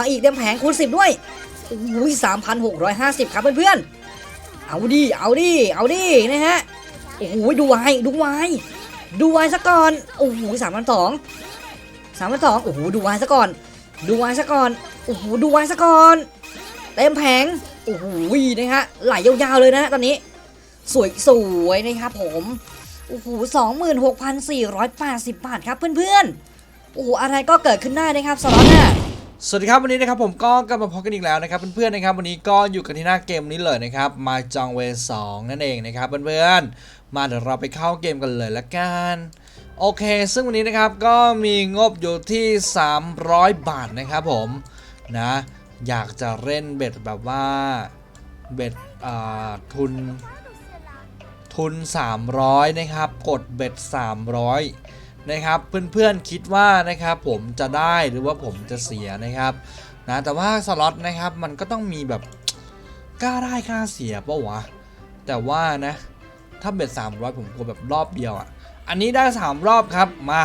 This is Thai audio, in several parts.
มาอีกเต็มแผงคูณสิบด้วยโอ้ยสามพันหกร้อยห้าสิบครับเพื่อนๆ เอาดิ เอาดิ เอาดิ นะฮะ โอ้โหดูไวดูไวดูไวซะก่อน โอ้โหสามพันสองสามพันสองโอ้โหดูไวซะก่อน ดูไวซะก่อน โอ้โหดูไวซะก่อน เต็มแผง โอ้โหนะฮะ ไหลยาวๆเลยนะตอนนี้ สวยสวยๆนะครับผม โอ้โหสองหมื่นหกพันสี่ร้อยแปดสิบบาทครับเพื่อนๆ โอ้โหอะไรก็เกิดขึ้นได้นะครับสล็อตน่ะ สวัสดีครับวันนี้นะครับผมก็กลับมาพบกันอีกแล้วนะครับเพื่อนๆนะครับวันนี้ก็อยู่กันที่หน้าเกมนี้เลยนะครับมาจองเวสองนั่นเองนะครับเพื่อนๆมาเดี๋ยวเราไปเข้าเกมกันเลยละกันโอเค ซึ่งวันนี้นะครับก็มีงบอยู่ที่ 300 บาทนะครับผมนะอยากจะเล่นเบ็ดแบบว่าเบ็ดทุนทุน 300 นะครับ กดเบ็ด 300 นะครับเพื่อนๆคิดว่านะครับผมจะได้หรือว่าผมจะเสียนะครับนะแต่ว่าสล็อตนะครับมันก็ต้องมีแบบกล้าได้กล้าเสียปะวะแต่ว่านะถ้าเบ็ด300 ผมกลัวแบบรอบเดียวอะ่ะอันนี้ได้ 3 รอบครับมา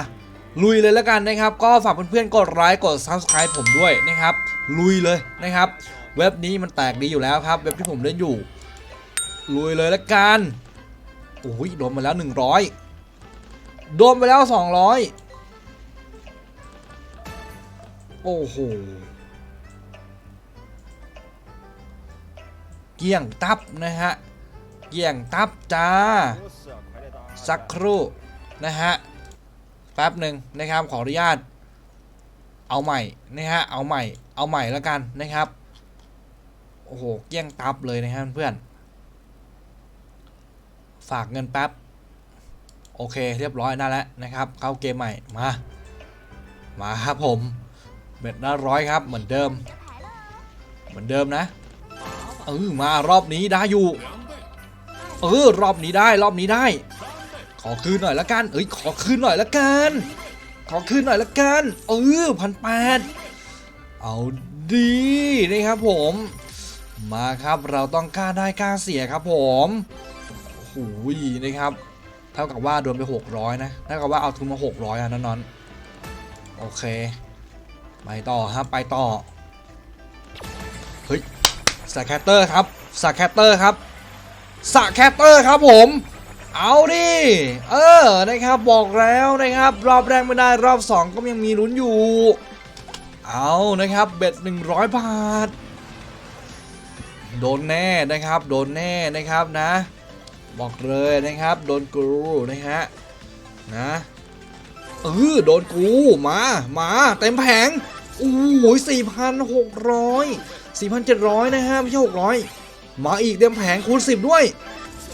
ลุยเลยแล้วกันนะครับ ก็ฝากเพื่อนๆกดไลค์กด Subscribe ผมด้วยนะครับ ลุยเลยนะครับ เว็บนี้มันแตกดีอยู่แล้วครับ เว็บที่ผมเล่นอยู่ ลุยเลยแล้วกันโอ้ยโดนมาแล้ว 100 โดนไปแล้ว 200 โอ้โห เกี่ยงตับนะฮะ เกี่ยงตับจ้า สักครู่นะฮะ แป๊บหนึ่งนะครับขออนุญาต เอาใหม่นะฮะ เอาใหม่ เอาใหม่แล้วกันนะครับ โอ้โห เกี่ยงตับเลยนะฮะเพื่อน ฝากเงินแป๊บ โอเค เรียบร้อยนั่นแล้วนะครับ เข้าเกมใหม่มา มาครับผมเบ็ดละร้อยครับเหมือนเดิม เหมือนเดิมนะเออมารอบนี้ได้อยู่ เออรอบนี้ได้รอบนี้ได้ ขอคืนหน่อยละกัน เอ้ยขอคืนหน่อยละกัน ขอคืนหน่อยละกันเออพันแปดเอาดีนะครับผม มาครับเราต้องกล้าได้กล้าเสียครับผมโอ้โหนะครับ เท่ากับว่าโดนไป 600 นะเท่ากับว่าเอาทุนมา 600อะนอนๆโอเค ไปต่อครับไปต่อ เฮ้ยสแคตเตอร์ครับสแคตเตอร์ครับสแคตเตอร์ครับผม เอาดิ เออ นะครับ บอกแล้วนะครับ รอบแรกไม่ได้รอบ 2 ก็ยังมีลุ้นอยู่ เอานะครับ เบ็ด 100 บาท โดนแน่นะครับ โดนแน่นะครับนะ บอกเลยนะครับ โดนกูนะฮะนะเออโดนกูมามาเต็มแผงโอ้โหสี่พันหกร้อยสี่พันเจ็ดร้อยนะฮะไม่ใช่หกร้อยมาอีกเต็มแผงคูณสิบด้วย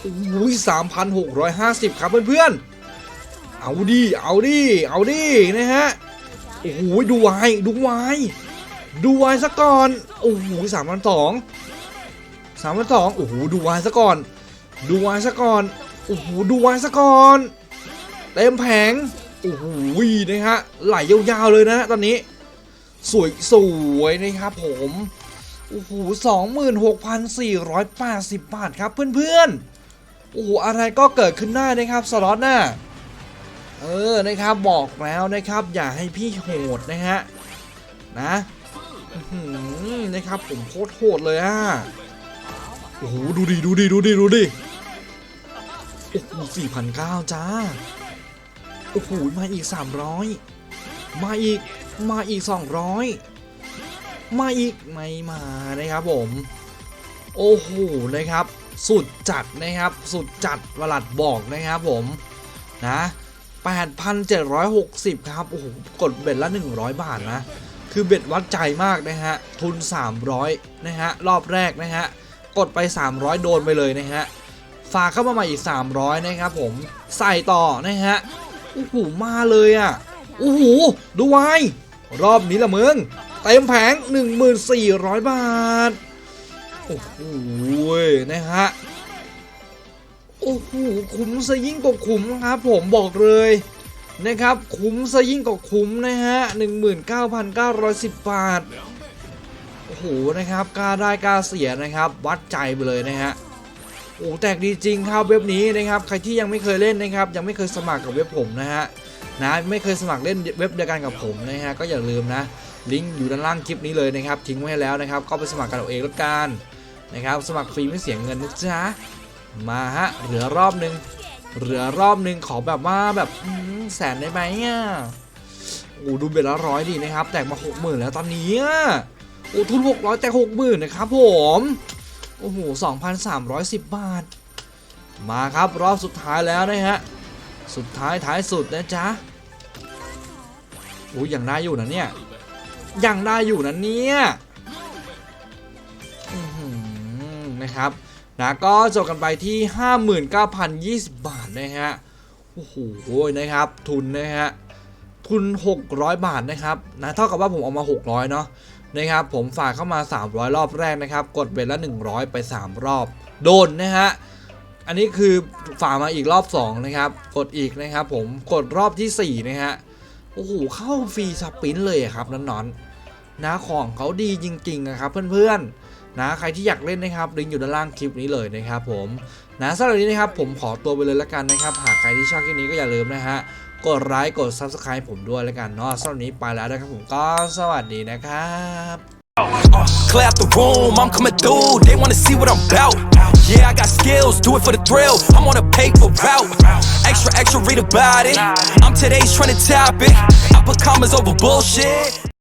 โอ้โหสามพันหกร้อยห้าสิบครับเพื่อนๆเอาดิเอาดิเอาดินะฮะโอ้โหดูไว้ดูไว้ดูไว้ซะก่อนโอ้โหสามพันสองสามพันสองโอ้โหดูไว้ซะก่อน ดูไว้ซะก่อนโอ้โหดูไว้ซะก่อนเต็มแผงโอ้โหนะฮะไหลยาวๆเลยนะตอนนี้ สวยสวยๆนะครับผมโอ้โหสองหมื่นหกพันสี่ร้อยแปดสิบบาทครับเพื่อนๆโอ้โหอะไรก็เกิดขึ้นได้นะครับสล็อตน่ะเออนะครับบอกแล้วนะครับ อย่าให้พี่โหดนะฮะนะนะครับผมโคตรโหดเลยอะโอ้โหดูดิดูดิดูดิดูดิ โอ้โหสี่พันเก้าจ้า โอ้โห มาอีกสามร้อยมาอีก มาอีกสองร้อยมาอีก ไม่มานะครับผม โอ้โห นะครับ สุดจัดนะครับ สุดจัดวลัดบอกนะครับผม นะ8,760 ครับ โอ้โห กดเบ็ดละ 100 บาทนะ คือเบ็ดวัดใจมากนะฮะ ทุน 300 นะฮะ รอบแรกนะฮะ กดไป 300 โดนไปเลยนะฮะ ฝากเข้ามาใหม่อีก 300 นะครับผมใส่ต่อนะฮะโอ้โหมาเลยอะโอ้โหดูไว้รอบนี้ละมึงเต็มแผง 1400 บาท โอ้โหนะฮะโอ้โหคุ้มซะยิ่งกว่าคุ้มครับผมบอกเลยนะครับคุ้มซะยิ่งกว่าคุ้มนะฮะ 19,910 บาท โอ้โหนะครับกล้าได้กล้าเสียนะครับ วัดใจไปเลยนะฮะ โอ้แตกดีจริงครับเว็บนี้นะครับ ใครที่ยังไม่เคยเล่นนะครับ ยังไม่เคยสมัครกับเว็บผมนะฮะนะไม่เคยสมัครเล่นเว็บเดียวกันกับผมนะฮะก็อย่าลืมนะลิงก์อยู่ด้านล่างคลิปนี้เลยนะครับทิ้งไว้ให้แล้วนะครับ ก็ไปสมัครกันเอาเองแล้วกันนะครับสมัครฟรีไม่เสียเงินนะจ๊ะมาฮะเหลือรอบหนึงเหลือรอบหนึงขอแบบว่าแบบแสนได้ไหมอะโอ้ดูเบ็ดละร้อยดีนะครับ แตกมาหกหมื่นแล้วตอนนี้อะโอ้ทุนหกร้อยแตกหกหมื่นนะครับผม โอ้โหสองพันสามร้อยสิบบาท มาครับรอบสุดท้ายแล้วนะฮะ สุดท้ายท้ายสุดนะจ๊ะโอ้ยยังได้อยู่นะเนี่ย ยังได้อยู่นะเนี่ยนะครับ นะก็จบกันไปที่ 59,020 บาทนะฮะ โอ้โห นะครับ ทุนนะฮะ ทุน 600 บาทนะครับ นะ เท่ากับว่าผมเอามา 600 เนาะ นะครับผมฝากเข้ามา 300 รอบแรกนะครับ กดเบ็ดละ 100 ไป 3 รอบ โดนนะฮะอันนี้คือฝากมาอีกรอบ 2 นะครับ กดอีกนะครับ ผมกดรอบที่ 4 นะฮะโอ้โหเข้าฟรีสปินเลยครับนอนๆนะของเขาดีจริงๆนะครับเพื่อนๆนะใครที่อยากเล่นนะครับลิงก์อยู่ด้านล่างคลิปนี้เลยนะครับ ผมนะสำหรับนนี้นะครับผมขอตัวไปเลยละกันนะครับ หากใครที่ชอบคลิปนี้ก็อย่าลืมนะฮะ กดไลค์กด Subscribe ผมด้วยแล้วกันเนาะสำหรับนี้ไปแล้วนะครับผมก็สวัสดีนะครับ Clear out the room, I'm coming through. They wanna see what I'm about. Yeah, I got skills, do it for the thrill. I'm on a paper route. Extra, extra, read about it. I'm today's trying to top it. I put commas over bullshit.